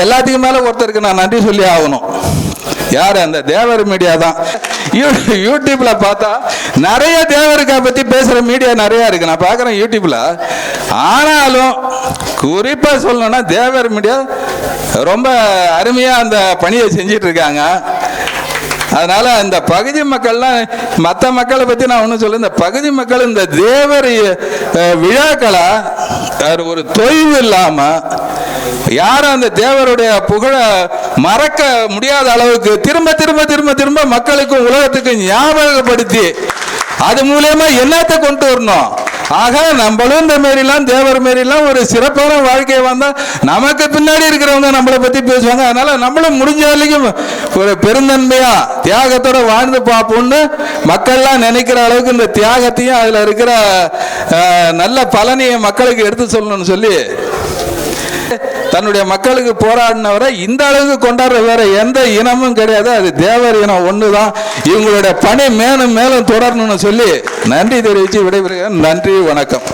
எல்லாத்துக்கும் மேல ஒருத்தருக்கு நான் நன்றி சொல்லி ஆகணும். யார்? அந்த தேவர் மீடியா தான். யூ- யூடியூப்ல பார்த்தா நிறைய தேவருக்கா பத்தி பேசுற மீடியா நிறைய இருக்கு. நான் பார்க்குறேன் யூடியூப்ல. ஆனாலும் குறிப்பா சொல்லணும்னா தேவர் மீடியா ரொம்ப அருமையா அந்த பணியை செஞ்சிட்டு இருக்காங்க. அதனால இந்த பகுதி மக்கள்லாம் மற்ற மக்களை பத்தி நான் ஒன்றும் சொல்ல இந்த பகுதி மக்கள் இந்த தேவர் விழாக்களை ஒரு தொய்வு இல்லாமல் யாரும் அந்த தேவருடைய புகழை மறக்க முடியாத அளவுக்கு திரும்ப திரும்ப திரும்ப திரும்ப மக்களுக்கும் உலகத்துக்கும் ஞாபகப்படுத்தி அது மூலயமா என்னத்தை கொண்டு வரணும்? ஆக நம்மளும் இந்த மாரிலாம் தேவர் மாரிலாம் ஒரு சிறப்பான வாழ்க்கையை வந்தால் நமக்கு பின்னாடி இருக்கிறவங்க நம்மளை பற்றி பேசுவாங்க. அதனால நம்மளும் முடிஞ்ச வரைக்கும் ஒரு பெருந்தன்மையா தியாகத்தோட வாழ்ந்து பார்ப்போம்னு மக்கள்லாம் நினைக்கிற அளவுக்கு இந்த தியாகத்தையும் அதில் இருக்கிற நல்ல பலனையும் மக்களுக்கு எடுத்து சொல்லணும்னு சொல்லி தன்னுடைய மக்களுக்கு போராடினவரை இந்த அளவுக்கு கொண்டாடுற வேற எந்த இனமும் கிடையாது. அது தேவர் இனம் ஒண்ணுதான். இவங்களுடைய பணி மேலும் மேலும் தொடரணும்னு சொல்லி நன்றி தெரிவித்து விடைபெறுகிறேன். நன்றி வணக்கம்.